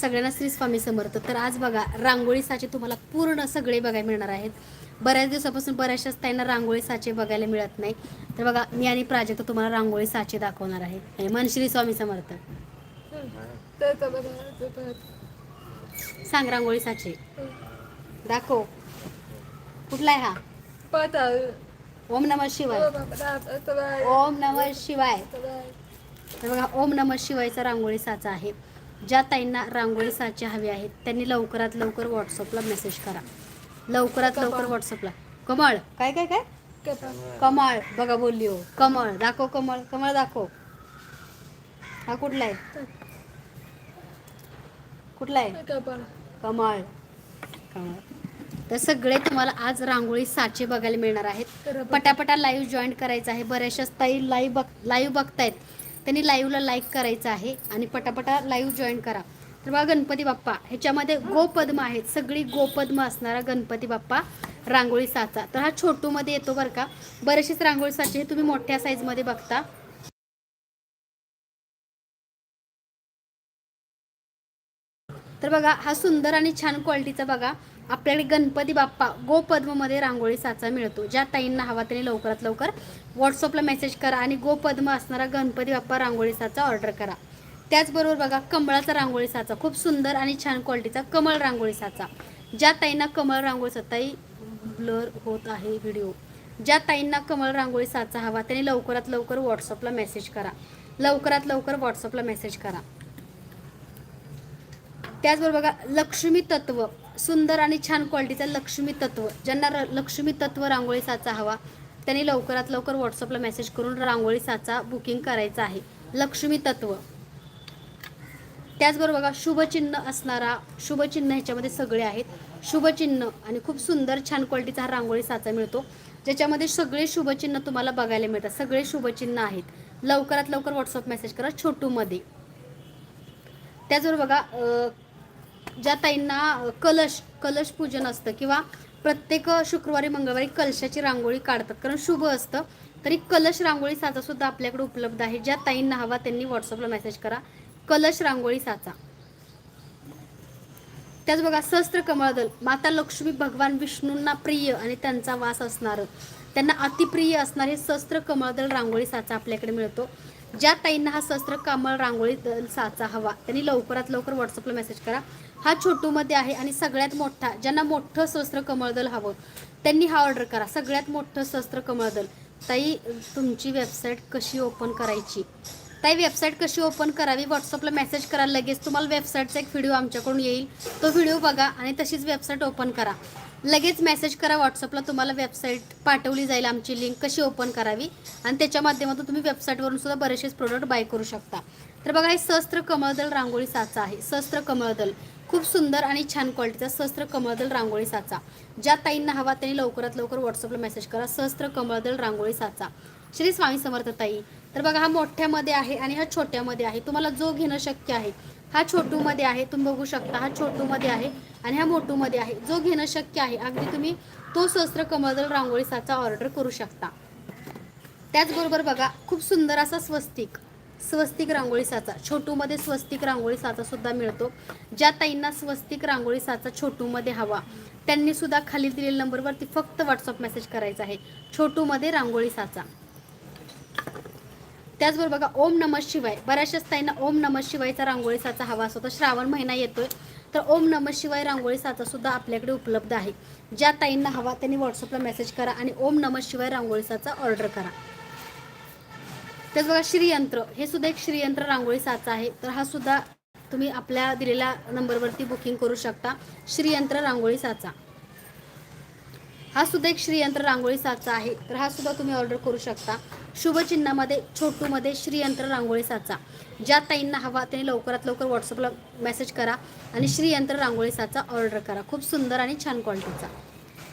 सगळ्यांना श्री स्वामी समर्थ. तर आज बघा रांगोळी साचे तुम्हाला पूर्ण सगळे बघायला मिळणार आहेत. बऱ्याच दिवसापासून बऱ्याचशाच त्यांना रांगोळी साचे बघायला मिळत नाही. तर बघा मी आणि प्राजक्त तुम्हाला रांगोळी साचे दाखवणार आहे. मन श्री स्वामी समर्थ. सांग रांगोळी साचे. दाखव. कुठला आहे हा? ओम नमः शिवाय. ओम नमः शिवाय. तर बघा ओम नमः शिवायचा रांगोळी साचा आहे. ज्या ताईंना रांगोळी साचे हवे आहेत त्यांनी लवकरात लवकर व्हॉट्सअपला मेसेज करा. लवकरात लवकर व्हॉट्सअपला. कमळ. काय काय काय? कमळ. बघा बोलली हो. कमळ. दाखव कमळ. कमळ दाखव. हा कुठला आहे? कुठला आहे? कमळ. कमळ. तर सगळे तुम्हाला आज रांगोळी साचे बघायला मिळणार आहेत. पटापटा लाईव्ह जॉईन करायचं आहे. बऱ्याचशाच ताई लाईव्ह बघ लाईव्ह बघतायत. त्यांनी लाईव्हला लाईक करायचं आहे आणि पटापटा लाईव्ह जॉईन करा. तर बघा गणपती बाप्पा ह्याच्यामध्ये गोपद्म आहेत. सगळी गोपद्म असणारा गणपती बाप्पा रांगोळी साचा. तर हा छोटूमध्ये येतो बरं का. बरेचसेच रांगोळी साचे हे तुम्ही मोठ्या साईजमध्ये बघता. तर बघा हा सुंदर आणि छान क्वालिटीचा बघा. आपल्याकडे गणपती बाप्पा गोपद्ममध्ये रांगोळी साचा मिळतो ज्या ताईंना हवा त्यांनी लवकरात लवकर व्हॉट्सअपला मेसेज करा आणि गोपद्म असणारा गणपती बाप्पा रांगोळी साचा ऑर्डर करा. त्याचबरोबर बघा कमळाचा रांगोळी साचा खूप सुंदर आणि छान क्वालिटीचा कमळ रांगोळी साचा. ज्या ताईंना कमळ रांगोळी साचा ताई ब्लर होत आहे व्हिडिओ ज्या ताईंना कमळ रांगोळी साचा हवा त्यांनी लवकरात लवकर व्हॉट्सअपला मेसेज करा. लवकरात लवकर व्हॉट्सअपला मेसेज करा. त्याचबरोबर बघा लक्ष्मी तत्व. सुंदर आणि छान क्वालिटीचा लक्ष्मी तत्व ज्यांना र- लक्ष्मी तत्व रांगोळी साचा हवा त्यांनी लवकरात लवकर व्हॉट्सअपला मेसेज करून रांगोळी साचा बुकिंग करायचा आहे. लक्ष्मी तत्व. त्याचबरोबर बघा शुभचिन्ह असणारा शुभचिन्ह ह्याच्यामध्ये सगळे आहेत. शुभचिन्ह आणि खूप सुंदर छान क्वालिटीचा हा रांगोळी साचा मिळतो. ज्याच्यामध्ये सगळे शुभचिन्ह तुम्हाला बघायला मिळतात. सगळे शुभचिन्ह आहेत. लवकरात लवकर व्हॉट्सअप मेसेज करा छोटूमध्ये. त्याचबरोबर बघा ज्या ताईंना कलश कलश पूजन असतं किंवा प्रत्येक शुक्रवारी मंगळवारी कलशाची रांगोळी काढतात. कारण शुभ असतं. तरी कलश रांगोळी साचा सुद्धा आपल्याकडे उपलब्ध आहे. ज्या ताईंना हवा त्यांनी व्हॉट्सअपला मेसेज करा. कलश रांगोळी साचा. त्याच बघा सहस्त्र कमळदल माता लक्ष्मी भगवान विष्णूंना प्रिय आणि त्यांचा वास असणार. त्यांना अतिप्रिय असणारे सहस्त्र कमळदल रांगोळी साचा आपल्याकडे मिळतो. ज्या ताईंना हा सहस्त्र कमळ रांगोळी दल साचा हवा त्यांनी लवकरात लवकर व्हॉट्सअपला मेसेज करा. हा छोटूमध्ये आहे आणि सगळ्यात मोठा ज्यांना मोठं शस्त्र कमळदल हवं त्यांनी हा ऑर्डर करा. सगळ्यात मोठं शस्त्र कमळदल. ताई तुमची वेबसाईट कशी ओपन करायची? ताई वेबसाईट कशी ओपन करावी? व्हॉट्सअपला मेसेज करा लगेच तुम्हाला वेबसाईटचा एक व्हिडिओ आमच्याकडून येईल. तो व्हिडिओ बघा आणि तशीच वेबसाईट ओपन करा. लगेच मेसेज करा व्हॉट्सअपला तुम्हाला वेबसाईट पाठवली जाईल आमची लिंक कशी ओपन करावी आणि त्याच्या माध्यमातून तुम्ही वेबसाईटवरून सुद्धा बरेचसेच प्रोडक्ट बाय करू शकता. तर बघा हे सहस्त्र कमळदल रांगोळी साचा आहे. सहस्त्र कमळदल. खूप सुंदर आणि छान क्वालिटीचा सहस्त्र कमळदल रांगोळी साचा. ज्या ताईंना हवा त्यांनी लवकरात लवकर व्हॉट्सअपला मेसेज करा. सहस्त्र कमळदल रांगोळी साचा. श्री स्वामी समर्थ ताई. तर बघा हा मोठ्यामध्ये आहे आणि हा छोट्यामध्ये आहे. तुम्हाला जो घेणं शक्य आहे हा छोटूमध्ये आहे. तुम्ही बघू शकता हा छोटूमध्ये आहे आणि हा मोठूमध्ये आहे. जो घेणं शक्य आहे अगदी तुम्ही तो सहस्त्र कमळदल रांगोळी साचा ऑर्डर करू शकता. त्याचबरोबर बघा खूप सुंदर असा स्वस्तिक. स्वस्तिक रांगोळी साचा. छोटूमध्ये स्वस्तिक रांगोळी साचा सुद्धा मिळतो. ज्या ताईंना स्वस्तिक रांगोळी साचा छोटूमध्ये हवा त्यांनी सुद्धा खाली दिलेल्या नंबरवरती फक्त व्हॉट्सअप मेसेज करायचा आहे. छोटूमध्ये रांगोळी साचा. त्याचबरोबर बघा ओम नमः शिवाय. बऱ्याचशाच ताईंना ओम नमः शिवायचा रांगोळी साचा हवा असतो. तर श्रावण महिना येतोय तर ओम नमः शिवाय रांगोळी साचा सुद्धा आपल्याकडे उपलब्ध आहे. ज्या ताईंना हवा त्यांनी व्हॉट्सअपला मेसेज करा आणि ओम नमः शिवाय रांगोळी साचा ऑर्डर करा. त्याच बघा श्रीयंत्र. हे सुद्धा एक श्रीयंत्र रांगोळी साचा आहे. तर हा सुद्धा तुम्ही आपल्या दिलेल्या नंबरवरती बुकिंग करू शकता. श्रीयंत्र रांगोळी साचा. हा सुद्धा एक श्रीयंत्र रांगोळी साचा आहे. तर हा सुद्धा तुम्ही ऑर्डर करू शकता. शुभचिन्हामध्ये छोटूमध्ये श्रीयंत्र रांगोळी साचा. ज्या ताईंना हवा त्यांनी लवकरात लवकर व्हॉट्सअपला मेसेज करा आणि श्रीयंत्र रांगोळी साचा ऑर्डर करा. खूप सुंदर आणि छान क्वालिटीचा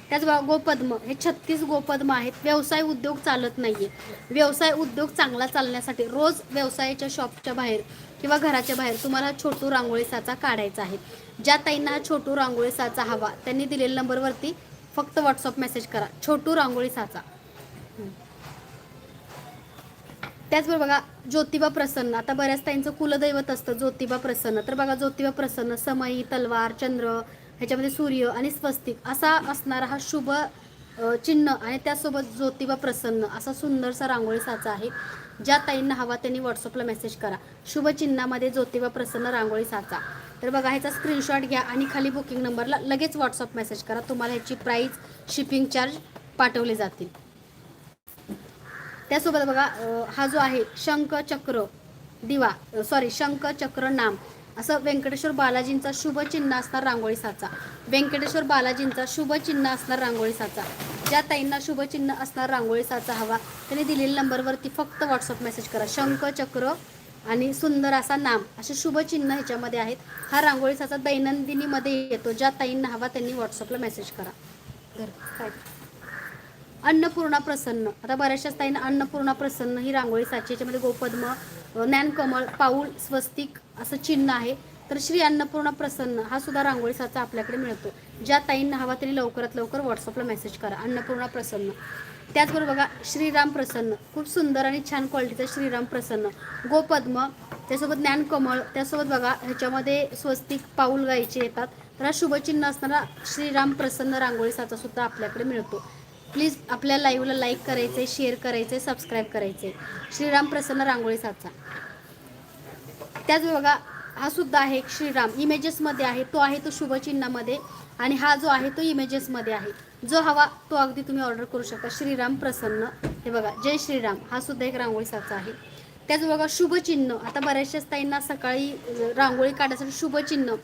त्याचबरोबर गोपद्म हे छत्तीस गोपद्म आहेत. व्यवसाय उद्योग चालत नाहीये. व्यवसाय उद्योग चांगला चालण्यासाठी रोज व्यवसायाच्या शॉपच्या बाहेर किंवा घराच्या बाहेर तुम्हाला छोटू रांगोळी साचा काढायचा आहे. ज्या ताईंना हा छोटू रांगोळी साचा हवा त्यांनी दिलेल्या नंबरवरती फक्त व्हॉट्सअप मेसेज करा. छोटू रांगोळी साचा. त्याचबरोबर बघा ज्योतिबा प्रसन्न. आता बऱ्याच ताईंचं कुलदैवत असतं ज्योतिबा प्रसन्न. तर बघा ज्योतिबा प्रसन्न समयी तलवार चंद्र ह्याच्यामध्ये सूर्य आणि स्वस्तिक असा असणारा हा शुभ चिन्ह आणि त्यासोबत ज्योतिबा प्रसन्न असा सुंदरसा रांगोळी साचा आहे. ज्या ताईंना हवा त्यांनी व्हॉट्सअपला मेसेज करा. शुभ चिन्हामध्ये ज्योतिबा प्रसन्न रांगोळी साचा. तर बघा ह्याचा स्क्रीनशॉट घ्या आणि खाली बुकिंग नंबरला लगेच व्हॉट्सअप मेसेज करा. तुम्हाला ह्याची प्राईस शिपिंग चार्ज पाठवले जातील. त्यासोबत बघा हा जो आहे शंख चक्र दिवा सॉरी शंख चक्र नाम. असं व्यंकटेश्वर बालाजींचा शुभचिन्ह असणार रांगोळी साचा. व्यंकटेश्वर बालाजींचा शुभचिन्ह असणार रांगोळी साचा. ज्या ताईंना शुभचिन्ह असणार रांगोळी साचा हवा त्यांनी दिलेल्या नंबरवरती फक्त व्हॉट्सअप मेसेज करा. शंख चक्र आणि सुंदर असा नाम असे शुभचिन्ह ह्याच्यामध्ये आहेत. हा रांगोळी साचा दैनंदिनीमध्ये येतो. ज्या ताईंना हवा त्यांनी व्हॉट्सअपला मेसेज करा. घर काय? अन्नपूर्णा प्रसन्न. आता बऱ्याचशाच ताईंना अन्नपूर्णा प्रसन्न ही रांगोळी साची. याच्यामध्ये गोपद्म ज्ञानकमळ पाऊल स्वस्तिक असं चिन्ह आहे. तर श्री अन्नपूर्णा प्रसन्न हा सुद्धा रांगोळी साचा आपल्याकडे मिळतो. ज्या ताईंना हवा त्यांनी लवकरात लवकर व्हॉट्सअपला मेसेज करा. अन्नपूर्णा प्रसन्न. त्याचबरोबर बघा श्रीराम प्रसन्न. खूप सुंदर आणि छान क्वालिटीचा श्रीराम प्रसन्न. गोपद्म त्यासोबत ज्ञानकमळ त्यासोबत बघा ह्याच्यामध्ये स्वस्तिक पाऊल गायचे येतात. तर हा शुभचिन्ह असणारा श्रीराम प्रसन्न रांगोळी साचा सुद्धा आपल्याकडे मिळतो. प्लीज आपल्या लाईव्हला लाईक करायचे शेअर करायचे सबस्क्राईब करायचे श्रीराम प्रसन्न रांगोळी साचा त्याच बघा हा सुद्धा आहे एक श्रीराम. इमेजेसमध्ये आहे तो आहे तो शुभचिन्हामध्ये आणि हा जो आहे तो इमेजेसमध्ये आहे. जो हवा तो अगदी तुम्ही ऑर्डर करू शकता. श्रीराम प्रसन्न. हे बघा जय श्रीराम. हा सुद्धा एक रांगोळी साचा आहे. त्याच बघा शुभचिन्ह. आता बऱ्याचशाच ताईंना सकाळी रांगोळी काढायसाठी शुभचिन्ह.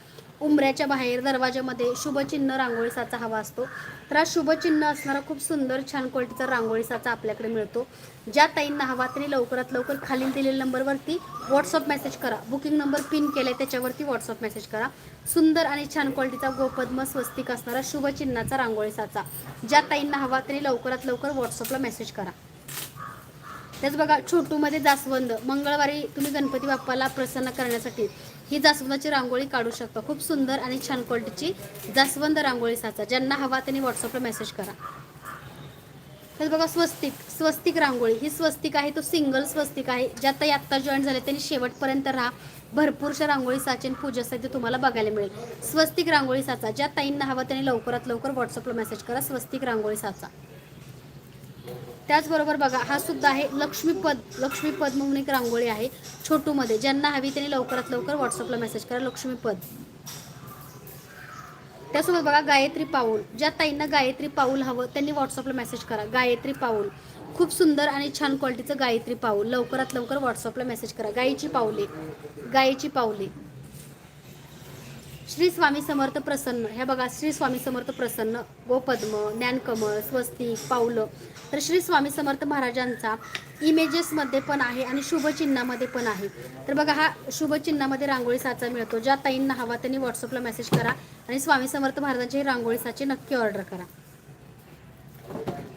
उंबऱ्याच्या बाहेर दरवाजामध्ये शुभचिन्ह रांगोळी साचा हवा असतो. तर हा शुभचिन्ह असणारा खूप सुंदर छान क्वालिटीचा रांगोळी साचा आपल्याकडे मिळतो. ज्या ताईंना हवा त्यांनी लवकरात लवकर खाली दिलेल्या नंबरवरती व्हॉट्सअप मेसेज करा. बुकिंग नंबर पिन केलाय त्याच्यावरती व्हॉट्सअप मेसेज करा. सुंदर आणि छान क्वालिटीचा गोपद्म स्वस्तिक असणारा शुभचिन्हाचा रांगोळी साचा ज्या ताईंना हवा त्यांनी लवकरात लवकर व्हॉट्सअपला मेसेज करा. त्याच बघा छोटूमध्ये जास्वंद मंगळवारी तुम्ही गणपती बाप्पाला प्रसन्न करण्यासाठी ही जास्वंदाची रांगोळी काढू शकता. खूप सुंदर आणि छान क्वालिटीची जास्वंद रांगोळी साचा. ज्यांना हवा त्यांनी व्हॉट्सअपला मेसेज करा. तर बघा स्वस्तिक स्वस्तिक रांगोळी. ही स्वस्तिक आहे तो सिंगल स्वस्तिक आहे. ज्या ताई आत्ता जॉईन झाले त्यांनी शेवटपर्यंत राहा. भरपूरशा रांगोळी साचे आणि पूजा साहित्य तुम्हाला बघायला मिळेल. स्वस्तिक रांगोळी साचा. ज्या ताईंना हवा त्यांनी लवकरात लवकर व्हॉट्सअपला मेसेज करा. स्वस्तिक रांगोळी साचा. त्याचबरोबर बघा हा सुद्धा आहे लक्ष्मीपद लक्ष्मीपद म्हणून एक रांगोळी आहे छोटूमध्ये. ज्यांना हवी त्यांनी लवकरात लवकर व्हॉट्सअपला मेसेज करा लक्ष्मीपद. त्यासोबत बघा गायत्री पाऊल. ज्या ताईंना गायत्री पाऊल हवं त्यांनी व्हॉट्सअपला मेसेज करा. गायत्री पाऊल. खूप सुंदर आणि छान क्वालिटीचं गायत्री पाऊल. लवकरात लवकर व्हॉट्सअपला मेसेज करा. गायीची पाऊले. गायीची पाऊले. श्री स्वामी समर्थ प्रसन्न. हे बघा श्री स्वामी समर्थ प्रसन्न. गोपद्म ज्ञानकमळ स्वस्तिक पावलं तर श्री स्वामी समर्थ महाराजांचा इमेजेसमध्ये पण आहे आणि शुभचिन्हामध्ये पण आहे. तर बघा हा शुभचिन्हामध्ये रांगोळी साचा मिळतो. ज्या ताईंना हवा त्यांनी व्हॉट्सअपला मेसेज करा आणि स्वामी समर्थ महाराजांची रांगोळी साची नक्की ऑर्डर करा.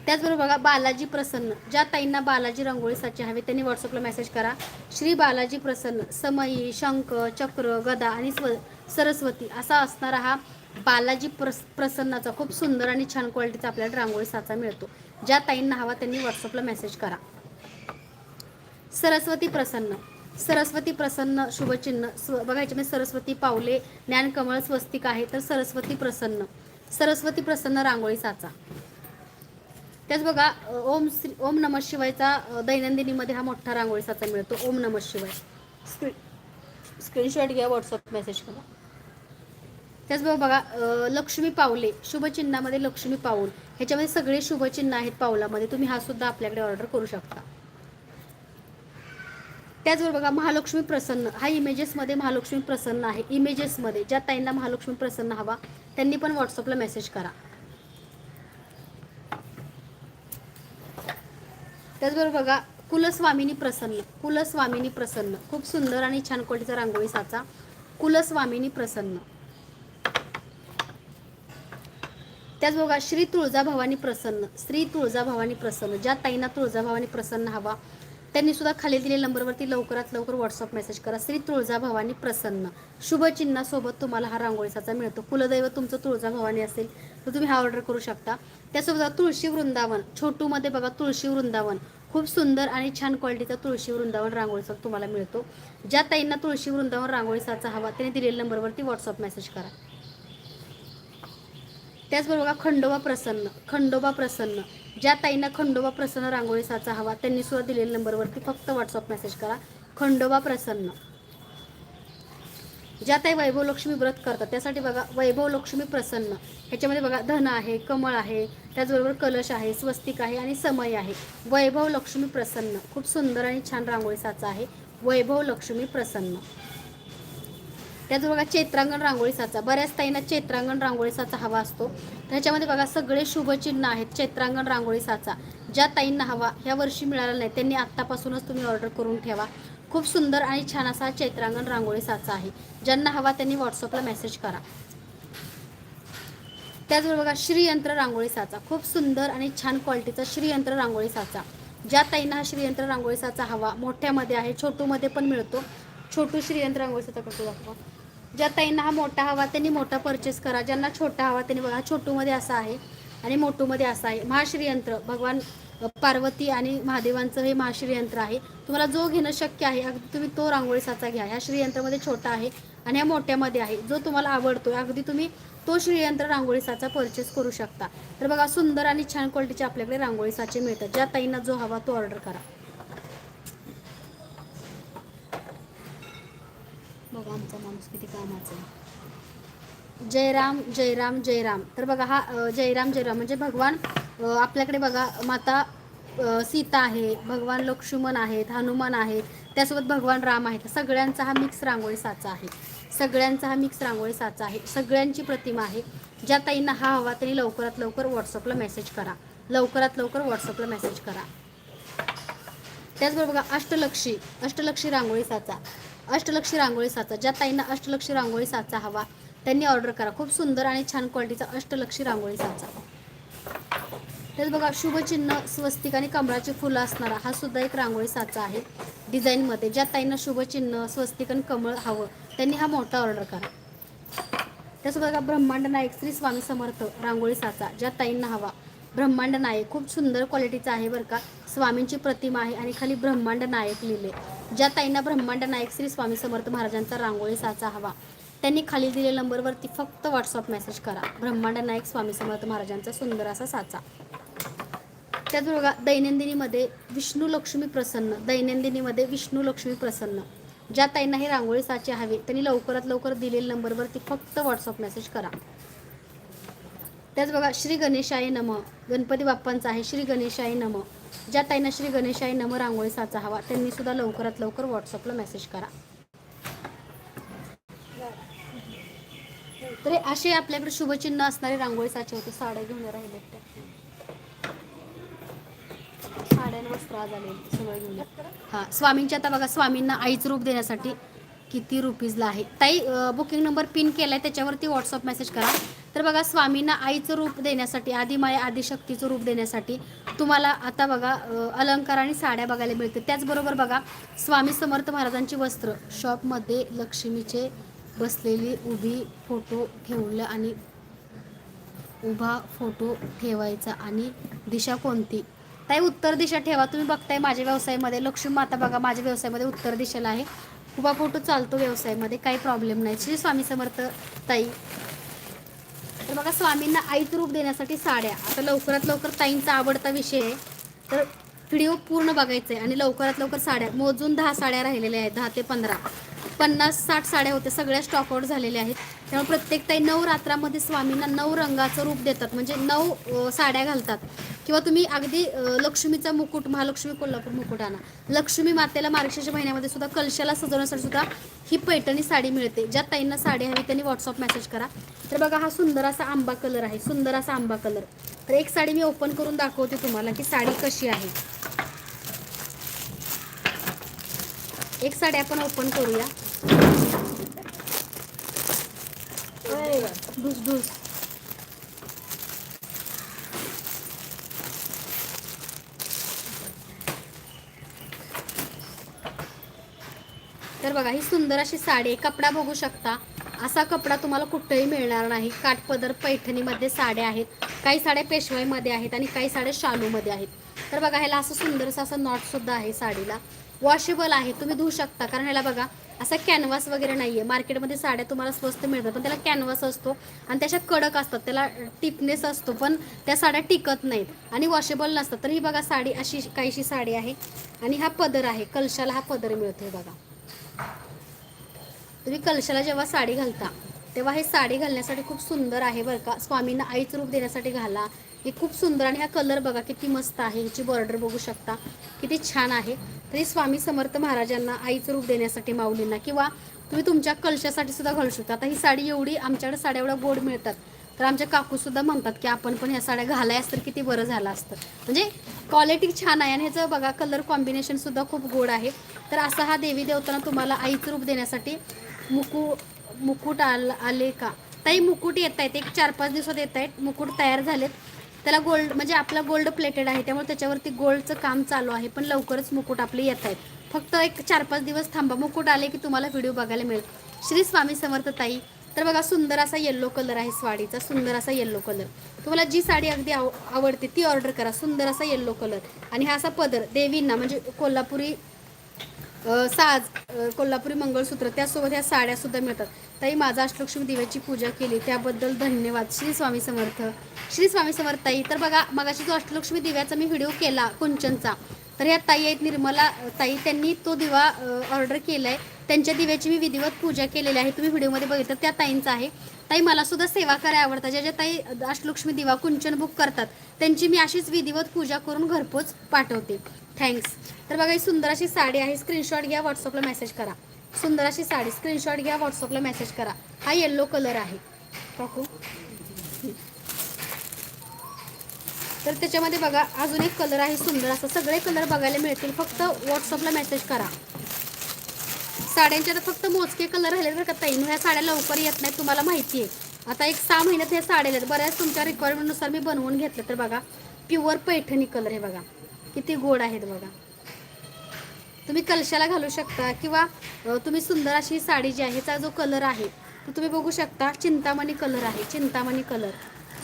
त्याचबरोबर बघा बालाजी प्रसन्न. ज्या ताईंना बालाजी रांगोळी साची हवे त्यांनी व्हॉट्सअपला मेसेज करा. श्री बालाजी प्रसन्न समयी शंख चक्र गदा आणि स्व सरस्वती असा असणारा हा बालाजी प्रस प्रसन्नाचा खूप सुंदर आणि छान क्वालिटीचा आपल्याला रांगोळी साचा मिळतो. ज्या ताईंना हवा त्यांनी व्हॉट्सअपला मेसेज करा. सरस्वती प्रसन्न. सरस्वती प्रसन्न शुभचिन्ह स्व बघायचे म्हणजे सरस्वती पावले ज्ञानकमळ स्वस्तिक आहे तर सरस्वती प्रसन्न. सरस्वती प्रसन्न रांगोळी साचा. त्याच बघा ओम श्री ओम नम शिवायचा दैनंदिनीमध्ये हा मोठा रांगोळी साचा मिळतो. ओम नम शिवाय. स्क्रीन स्क्रीनशॉट घ्या व्हॉट्सअप मेसेज करा. त्याचबरोबर बघा लक्ष्मी पावले. शुभचिन्हामध्ये लक्ष्मी पाऊल. ह्याच्यामध्ये सगळे शुभचिन्ह आहेत पावलामध्ये. तुम्ही हा सुद्धा आपल्याकडे ऑर्डर करू शकता. त्याचबरोबर बघा महालक्ष्मी प्रसन्न. हा इमेजेसमध्ये महालक्ष्मी प्रसन्न आहे. इमेजेसमध्ये ज्या ताईंना महालक्ष्मी प्रसन्न हवा त्यांनी पण व्हॉट्सअपला मेसेज करा. त्याचबरोबर बघा कुलस्वामिनी प्रसन्न. कुलस्वामिनी प्रसन्न. खूप सुंदर आणि छान क्वालिटीचा रांगोळी साचा. कुलस्वामिनी प्रसन्न. त्याच बघा श्री तुळजाभवानी प्रसन्न. श्री तुळजाभवानी प्रसन्न. ज्या ताईंना तुळजाभवानी प्रसन्न हवा त्यांनी सुद्धा खाली दिलेल्या नंबरवरती लवकरात लवकर व्हॉट्सअप मेसेज करा. श्री तुळजाभवानी प्रसन्न. शुभचिन्हासोबत तुम्हाला हा रांगोळीसाचा मिळतो. कुलदैव तुमचं तुळजाभवानी असेल तर तुम्ही हा ऑर्डर करू शकता. त्यासोबत तुळशी वृंदावन. छोटूमध्ये बघा तुळशी वृंदावन. खूप सुंदर आणि छान क्वालिटीचा तुळशी वृंदावन रांगोळी साचा तुम्हाला मिळतो. ज्या ताईंना तुळशी वृंदावन रांगोळी साचा हवा त्याने दिलेल्या नंबरवरती व्हॉट्सअप मेसेज करा. त्याचबरोबर खंडोबा प्रसन्न खंडोबा प्रसन्न. ज्या ताईंना खंडोबा प्रसन्न रांगोळी साचा हवा त्यांनी सुद्धा दिलेल्या नंबरवरती फक्त व्हॉट्सअप मेसेज करा. खंडोबा प्रसन्न. ज्या ताई वैभव लक्ष्मी व्रत करतात त्यासाठी बघा वैभव लक्ष्मी प्रसन्न. ह्याच्यामध्ये बघा धन आहे कमळ आहे त्याचबरोबर कलश आहे स्वस्तिक आहे आणि समय आहे. वैभव लक्ष्मी प्रसन्न. खूप सुंदर आणि छान रांगोळी साचा आहे. वैभव लक्ष्मी प्रसन्न. त्याच बघा चैत्रांगण रांगोळी साचा बऱ्याच ताईंना चैत्रांगण रांगोळी साचा हवा असतो. त्याच्यामध्ये बघा सगळे शुभचिन्ह आहेत चैत्रांगण रांगोळी साचा ज्या ताईंना हवा ह्या वर्षी मिळाला नाही. त्यांनी आत्तापासूनच तुम्ही ऑर्डर करून ठेवा. खूप सुंदर आणि छान असा चैत्रांगण रांगोळी साचा आहे. ज्यांना हवा त्यांनी व्हॉट्सअपला मेसेज करा. त्याचबरोबर बघा श्रीयंत्र रांगोळी साचा खूप सुंदर आणि छान क्वालिटीचा श्रीयंत्र रांगोळी साचा ज्या ताईंना हा श्रीयंत्र रांगोळी साचा हवा मोठ्यामध्ये आहे छोटूमध्ये पण मिळतो. छोटू श्रीयंत्र रांगोळी साचा करतो दाखवा. ज्या ताईंना हा मोठा हवा त्यांनी मोठा परचेस करा. ज्यांना छोटा हवा त्यांनी बघा छोटूमध्ये असा आहे आणि मोठूमध्ये असा आहे. महाश्रीयंत्र भगवान पार्वती आणि महादेवांचं हे महाश्रीयंत्र आहे. तुम्हाला जो घेणं शक्य आहे अगदी तुम्ही तो रांगोळी साचा घ्या. ह्या श्रीयंत्रामध्ये छोटा आहे आणि ह्या मोठ्यामध्ये आहे. जो तुम्हाला आवडतो अगदी तुम्ही तो श्रीयंत्र रांगोळी साचा परचेस करू शकता. तर बघा सुंदर आणि छान क्वालिटीचे आपल्याकडे रांगोळी साचे मिळतात. ज्या ताईंना जो हवा तो ऑर्डर करा. बघा आमचा माणूस किती कामाचा आहे. जयराम जयराम जयराम. तर बघा हा जयराम जयराम. म्हणजे भगवान आपल्याकडे बघा माता सीता आहे भगवान लक्ष्मण आहेत हनुमान आहेत. त्यासोबत भगवान राम आहेत. सगळ्यांचा हा मिक्स रांगोळी साचा आहे. सगळ्यांचा हा मिक्स रांगोळी साचा आहे. सगळ्यांची प्रतिमा आहे. ज्या ताईंना हा हवा त्यांनी लवकरात लवकर व्हॉट्सअपला मेसेज करा. लवकरात लवकर व्हॉट्सअपला मेसेज करा. त्याचबरोबर बघा अष्टलक्षी अष्टलक्षी रांगोळी साचा. अष्टलक्षी रांगोळी साचा ज्या ताईंना अष्टलक्षी रांगोळी साचा हवा त्यांनी ऑर्डर करा. खूप सुंदर आणि छान क्वालिटीचा अष्टलक्षी रांगोळी साचा. त्याच बघा शुभचिन्ह स्वस्तिक आणि कमळाची फुलं असणारा हा सुद्धा एक रांगोळी साचा आहे. डिझाईनमध्ये ज्या ताईंना शुभचिन्ह स्वस्तिक आणि कमळ हवं त्यांनी हा मोठा ऑर्डर करा. त्यासोबत बघा ब्रह्मांड नायक श्री स्वामी समर्थ रांगोळी साचा ज्या ताईंना हवा. ब्रह्मांड नायक. खूप सुंदर क्वालिटीचा आहे बरं का. स्वामींची प्रतिमा आहे आणि खाली ब्रह्मांड नायक लिहिले. ज्या ताईंना ब्रह्मांड नायक श्री स्वामी समर्थ महाराजांचा रांगोळी साचा हवा त्यांनी खाली दिलेल्या नंबरवरती फक्त व्हॉट्सअप मेसेज करा. ब्रह्मांड नायक स्वामी समर्थ महाराजांचा सुंदर असा साचा. त्याचबरोबर बघा दैनंदिनीमध्ये विष्णू लक्ष्मी प्रसन्न दैनंदिनीमध्ये विष्णू लक्ष्मी प्रसन्न. ज्या ताईंना हे रांगोळी साचे हवे त्यांनी लवकरात लवकर दिलेल्या नंबरवरती फक्त व्हॉट्सअप मेसेज करा. त्याच बघा श्री गणेशाय नम. गणपती बाप्पांचा आहे श्री गणेशाय नम. ज्या ताईंना श्री गणेशाय नम रांगोळी साचा हवा त्यांनी सुद्धा लवकरात लवकर व्हॉट्सअपला मेसेज करा. तर असे आपल्याकडे शुभचिन्ह असणारे रांगोळी साचे होते साड्या घेऊन राहिले त्या. साड्या वस्त्र सगळं घेऊन हा स्वामींच्या आता बघा स्वामींना आईचं रूप देण्यासाठी किती रुपीजला आहे? ताई बुकिंग नंबर पिन केला आहे त्याच्यावरती व्हॉट्सअप मेसेज करा. तर बघा स्वामींना आईचं रूप देण्यासाठी आदिमाया आदिशक्तीचं रूप देण्यासाठी तुम्हाला आता बघा अलंकार आणि साड्या बघायला मिळते त्याचबरोबर बघा स्वामी समर्थ महाराजांची वस्त्र. शॉपमध्ये लक्ष्मीचे बसलेली उभी फोटो ठेवलं आणि उभा फोटो ठेवायचा. आणि दिशा कोणती? ताई उत्तर दिशा ठेवा. तुम्ही बघताय माझ्या व्यवसायामध्ये लक्ष्मी माता बघा माझ्या व्यवसायामध्ये उत्तर दिशेला आहे. उभा फोटो चालतो व्यवसायामध्ये काही प्रॉब्लेम नाही. श्री स्वामी समर्थ ताई. तर बघा स्वामींना आईचं रूप देण्यासाठी साड्या. आता लवकरात लवकर ताईंचा आवडता विषय आहे. तर व्हिडिओ पूर्ण बघायचा आहे आणि लवकरात लवकर साड्या मोजून दहा साड्या राहिलेल्या आहेत दहा ते पंधरा. पन्नास साठ साड्या होत्या सगळ्या स्टॉकआउट झालेल्या आहेत. त्यामुळे प्रत्येक ताई नऊ रात्रामध्ये स्वामींना नऊ रंगाचं रूप देतात. म्हणजे नऊ साड्या घालतात. किंवा तुम्ही अगदी लक्ष्मीचा मुकुट महालक्ष्मी कोल्हापूर मुकुट आणा. लक्ष्मी मातेला मार्गशीर्ष महिन्यामध्ये सुद्धा कलशाला सजवण्यासाठी सुद्धा ही पैठणी साडी मिळते. ज्या ताईंना साडी हवी त्यांनी व्हॉट्सअप मेसेज करा. तर बघा हा सुंदर असा आंबा कलर आहे. सुंदर असा आंबा कलर. तर एक साडी मी ओपन करून दाखवते तुम्हाला की साडी कशी आहे. एक साडी आपण ओपन करूया. तर बघा ही सुंदर अशी साडी कपडा बघू शकता. असा कपडा तुम्हाला कुठेही मिळणार नाही. काठपदर पैठणीमध्ये साड्या आहेत. काही साड्या पेशवाईमध्ये आहेत आणि काही साड्या शालूमध्ये आहेत. तर बघा ह्याला असं सुंदरसं असं नॉटसुद्धा आहे साडीला. वॉशेबल आहे. तुम्ही धुवू शकता. कारण ह्याला बघा असा कॅनव्हास वगैरे नाही आहे मार्केटमध्ये साड्या तुम्हाला स्वस्त मिळतात पण त्याला कॅनव्हास असतो आणि त्याच्या कडक असतात. त्याला टिपनेस असतो पण त्या साड्या टिकत नाहीत आणि वॉशेबल नसतात. तर ही बघा साडी अशी काहीशी साडी आहे आणि हा पदर आहे. कलशाला हा पदर मिळतो बघा. तुम्ही कलशाला जेव्हा साडी घालता तेव्हा हे साडी घालण्यासाठी खूप सुंदर आहे बरं का. स्वामींना आईचं रूप देण्यासाठी घाला. हे खूप सुंदर आणि हा कलर बघा किती मस्त आहे. ह्याची बॉर्डर बघू शकता. किती छान आहे. तरी स्वामी समर्थ महाराजांना आईचं रूप देण्यासाठी माऊलींना किंवा तुम्ही तुमच्या कलशासाठी सुद्धा घालू शकता. आता ही साडी एवढी आमच्याकडे साड्या एवढ्या गोड मिळतात. तर आमच्या काकूसुद्धा म्हणतात की आपण पण ह्या साड्या घालायस तर किती बरं झालं असतं. म्हणजे क्वालिटी छान आहे आणि ह्याचं बघा कलर कॉम्बिनेशनसुद्धा खूप गोड आहे. तर असा हा देवी देवताना तुम्हाला आईचं रूप देण्यासाठी मुकू मुकुट आल आले का? ताई मुकुट येत आहेत एक चार पाच दिवसात येत आहेत मुकुट तयार झालेत. त्याला गोल्ड म्हणजे आपला गोल्ड प्लेटेड आहे त्यामुळे त्याच्यावरती गोल्डचं काम चालू आहे पण लवकरच मुकुट आपले येत आहेत. फक्त एक चार पाच दिवस थांबा मुकुट आले की तुम्हाला व्हिडिओ बघायला मिळेल. श्री स्वामी समर्थ ताई तर बघा सुंदर असा येल्लो कलर आहे साडीचा सुंदर असा येल्लो कलर तुम्हाला जी साडी अगदी आव आवडते ती ऑर्डर करा सुंदर असा येल्लो कलर आणि हा असा पदर देवींना म्हणजे कोल्हापुरी साज कोल्हापुरी मंगळसूत्र त्यासोबत ह्या साड्यासुद्धा मिळतात. ताई माझा अष्टलक्ष्मी दिव्याची पूजा केली त्याबद्दल धन्यवाद. श्री स्वामी समर्थ. श्री स्वामी समर्थ ताई तर बघा मगाशी जो अष्टलक्ष्मी दिव्याचा मी व्हिडिओ केला कुंचनचा तर ह्या ताई आहेत निर्मला ताई त्यांनी तो दिवा ऑर्डर केला आहे त्यांच्या दिव्याची मी विधिवत पूजा केलेली आहे तुम्ही व्हिडिओमध्ये बघितलं त्या ताईंचा आहे. ताई मला सुद्धा सेवा करायला आवडतात. ज्या ज्या ताई अष्टलक्ष्मी दिवा कुंचन बुक करतात त्यांची मी अशीच विधिवत पूजा करून घरपोच पाठवते. थँक्स तर बघा ही सुंदर अशी साडी आहे. स्क्रीनशॉट घ्या व्हॉट्सअपला मेसेज करा. सुंदर अशी साडी. स्क्रीनशॉट घ्या व्हॉट्सअपला मेसेज करा. हा येल्लो कलर आहे. टाकू. तर त्याच्यामध्ये बघा अजून एक कलर आहे सुंदर. असं सगळे कलर बघायला मिळतील. फक्त व्हॉट्सअपला मेसेज करा. साड्यांचे तर फक्त मोजके कलर राहिले बरं का ताई. ह्या साड्या लवकर येत नाहीत तुम्हाला माहिती आहे. आता एक सहा महिन्यात ह्या साड्या आहेत बऱ्याच तुमच्या रिक्वायरमेंटनुसार मी बनवून घेतलं. तर बघा प्युअर पैठणी कलर आहे बघा. किती गोड आहेत बघा. तुम्ही कलशाला घालू शकता किंवा तुम्ही सुंदर अशी साडी जी आहे ह्याचा जो कलर आहे तो तुम्ही बघू शकता. चिंतामणी कलर आहे चिंतामणी कलर.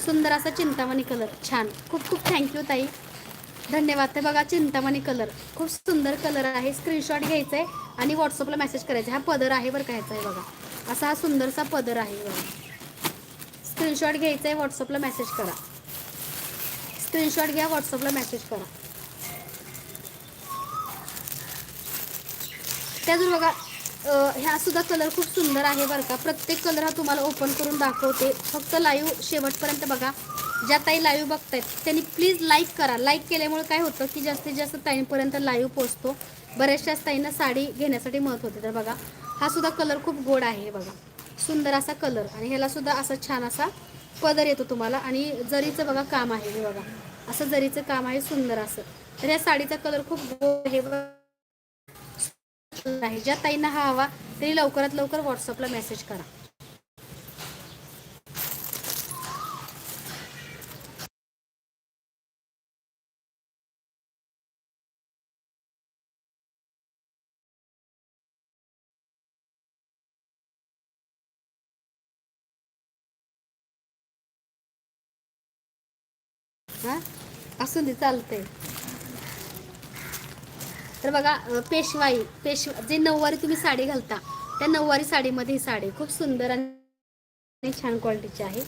सुंदर असा चिंतामणी कलर. छान. खूप खूप थँक्यू ताई. धन्यवाद. ते बघा चिंतामणी कलर. खूप सुंदर कलर आहे. स्क्रीनशॉट घ्यायचा आहे आणि व्हॉट्सअपला मेसेज करायचा हा पदर आहे बरं घ्यायचा आहे बघा. असा हा सुंदरसा पदर आहे बघा. स्क्रीनशॉट घ्यायचा आहे व्हॉट्सअपला मेसेज करा. स्क्रीनशॉट घ्या व्हॉट्सअपला मेसेज करा. त्यातून बघा ह्या सुद्धा कलर खूप सुंदर आहे बरं का. प्रत्येक कलर हा तुम्हाला ओपन करून दाखवते. फक्त लाईव्ह शेवटपर्यंत बघा. ज्या ताई लाईव्ह बघतायत त्यांनी प्लीज लाईक करा. लाईक केल्यामुळे काय होतं की जास्तीत जास्त ताईंपर्यंत लाईव्ह पोचतो बऱ्याचशाच ताईंना साडी घेण्यासाठी मत होते तर बघा हा सुद्धा कलर खूप गोड आहे बघा. सुंदर असा कलर आणि ह्याला सुद्धा असा छान असा पदर येतो तुम्हाला. आणि जरीचं बघा काम आहे हे बघा. असं जरीचं काम आहे सुंदर असं. तर या साडीचा कलर खूप गोड आहे बघा. नाही. ज्या ताईंना हा हवा तरी लवकरात लवकर व्हॉट्सअपला मेसेज करा. हा? असून चालतंय. तर बघा पेशवाई पेशवा जे नऊवारी तुम्ही साडी घालता त्या नऊवारी साडीमध्ये ही साडी खूप सुंदर आणि छान क्वालिटीची आहे.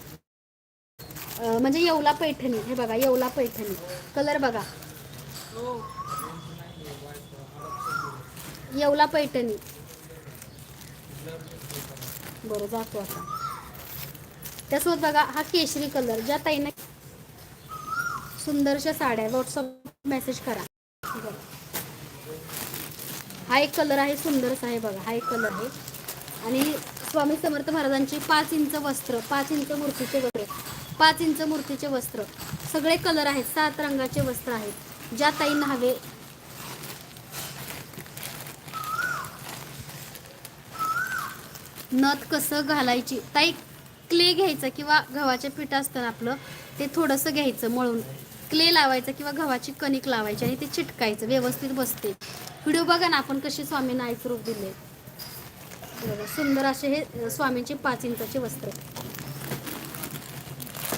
म्हणजे येवला पैठणी हे बघा येवला पैठणी. कलर बघा. येवला पैठणी. बरं जातो आता. त्यासोबत बघा हा केशरी कलर ज्या ताईने सुंदरशा साड्या व्हॉट्सअप मेसेज करा. बरं. हा एक कलर आहे सुंदरच आहे बघा हा एक कलर आहे. आणि स्वामी समर्थ महाराजांची पाच इंच वस्त्र पाच इंच मूर्तीचे वस्त्र पाच इंच मूर्तीचे वस्त्र. सगळे कलर आहेत सात रंगाचे वस्त्र आहेत. ज्या ताईंना हवे नथ कसं घालायची? ताई क्ले घ्यायचं किंवा गव्हाचे पीठ असतं ना आपलं ते थोडंसं घ्यायचं मळून. क्ले लावायचं किंवा गव्हाची कणिक लावायची आणि ते चिटकायचं व्यवस्थित बसते. व्हिडिओ बघा ना आपण कसे स्वामींना ऐकरूप रूप दिले. बघा सुंदर असे हे स्वामींचे पाच इंचाचे वस्त्र.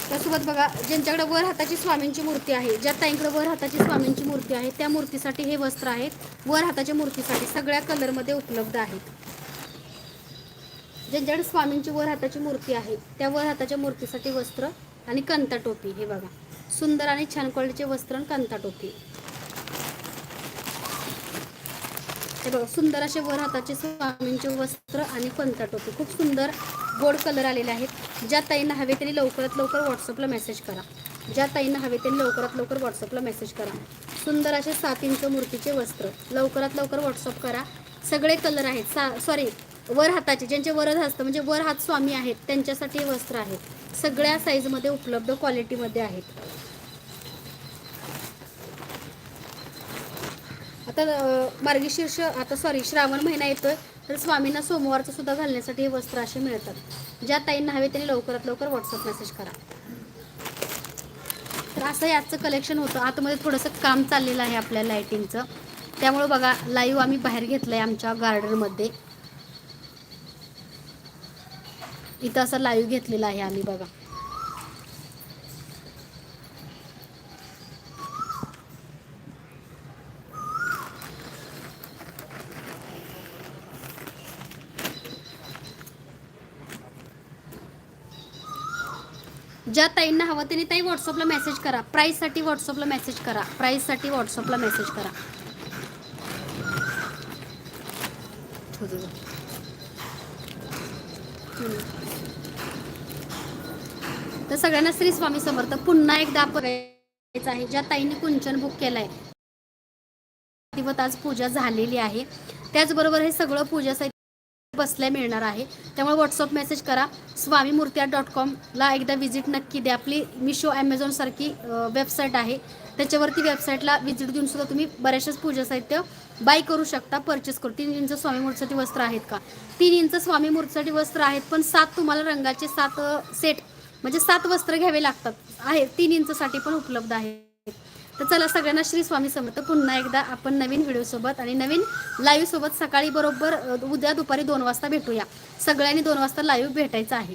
त्यासोबत बघा ज्यांच्याकडे वर हाताची स्वामींची मूर्ती आहे ज्या ताईंकडे वर हाताची स्वामींची मूर्ती आहे त्या मूर्तीसाठी हे वस्त्र आहेत वर हाताच्या मूर्तीसाठी सगळ्या कलरमध्ये उपलब्ध आहेत. ज्यांच्याकडे स्वामींची वर हाताची मूर्ती आहे त्या वर हाताच्या मूर्तीसाठी वस्त्र आणि कंता टोपी हे बघा. सुंदर आणि छान क्वालिटीचे वस्त्र आणि कंता टोपी. हे बघा सुंदर असे वर हाताचे स्वामींचे वस्त्र आणि कंता टोपी. खूप सुंदर गोड कलर आलेले आहेत. ज्या ताईंना हवे त्यांनी लवकरात लवकर व्हॉट्सअपला मेसेज करा. ज्या ताईंना हवे त्यांनी लवकरात लवकर व्हॉट्सअपला मेसेज करा. सुंदर असे सात इंच मूर्तीचे वस्त्र. लवकरात लवकर व्हॉट्सअप करा. सगळे कलर आहेत. सा सॉरी वर हाताचे. ज्यांचे वरद हस्त म्हणजे वर हात स्वामी आहेत त्यांच्यासाठी वस्त्र आहेत. सगळ्या साईजमध्ये उपलब्ध क्वालिटीमध्ये आहेत. आता मार्गशीर्ष आता सॉरी श्रावण महिना येतोय तर स्वामींना सोमवारचं सुद्धा घालण्यासाठी हे वस्त्र असे मिळतात. ज्या ताईंना हवे त्यांनी लवकरात लवकर व्हॉट्सअप मेसेज करा. तर असं याचं कलेक्शन होतं. आतमध्ये थोडंसं काम चाललेलं आहे आपल्या लाईटिंगचं त्यामुळं बघा लाईव्ह आम्ही बाहेर घेतलं आहे आमच्या गार्डनमध्ये इथं असं लाईव्ह घेतलेलं आहे आम्ही बघा. ज्या ताईंना हवं त्यांनी ताई व्हॉट्सअपला मेसेज करा. प्राईजसाठी व्हॉट्सअपला मेसेज करा. प्राईजसाठी व्हॉट्सअपला मेसेज करा. तर सगळ्यांना श्री स्वामी समर्थ. पुन्हा एकदा बघायचं आहे. ज्या ताईंनी कुंचन बुक केलंय. दिवस आज पूजा झालेली आहे. त्याचबरोबर हे सगळं पूजा साहित्य बसल्या मिळणार आहे. त्यामुळे व्हॉट्सअप मेसेज करा. स्वामी मूर्त्या डॉट कॉमला एकदा व्हिजिट नक्की द्या. आपली मिशो ॲमेझॉनसारखी वेबसाईट आहे. त्याच्यावरती वेबसाईटला व्हिजिट देऊन सुद्धा तुम्ही बऱ्याचशाच पूजा साहित्य बाय करू शकता परचेस करू. तीन इंच स्वामी मूर्तीसाठी वस्त्र आहेत का? तीन इंच स्वामी मूर्तीसाठी वस्त्र आहेत पण सात तुम्हाला रंगाचे सात सेट म्हणजे सात वस्त्र घ्यावे लागतात. आहे तीन इंचसाठी पण उपलब्ध आहे तर चला सगळ्यांना श्री स्वामी समर्थ. पुन्हा एकदा आपण नवीन व्हिडिओसोबत आणि नवीन लाईव्हसोबत सकाळी बरोबर उद्या दुपारी दोन वाजता भेटूया. सगळ्यांनी दोन वाजता लाईव्ह भेटायचं आहे.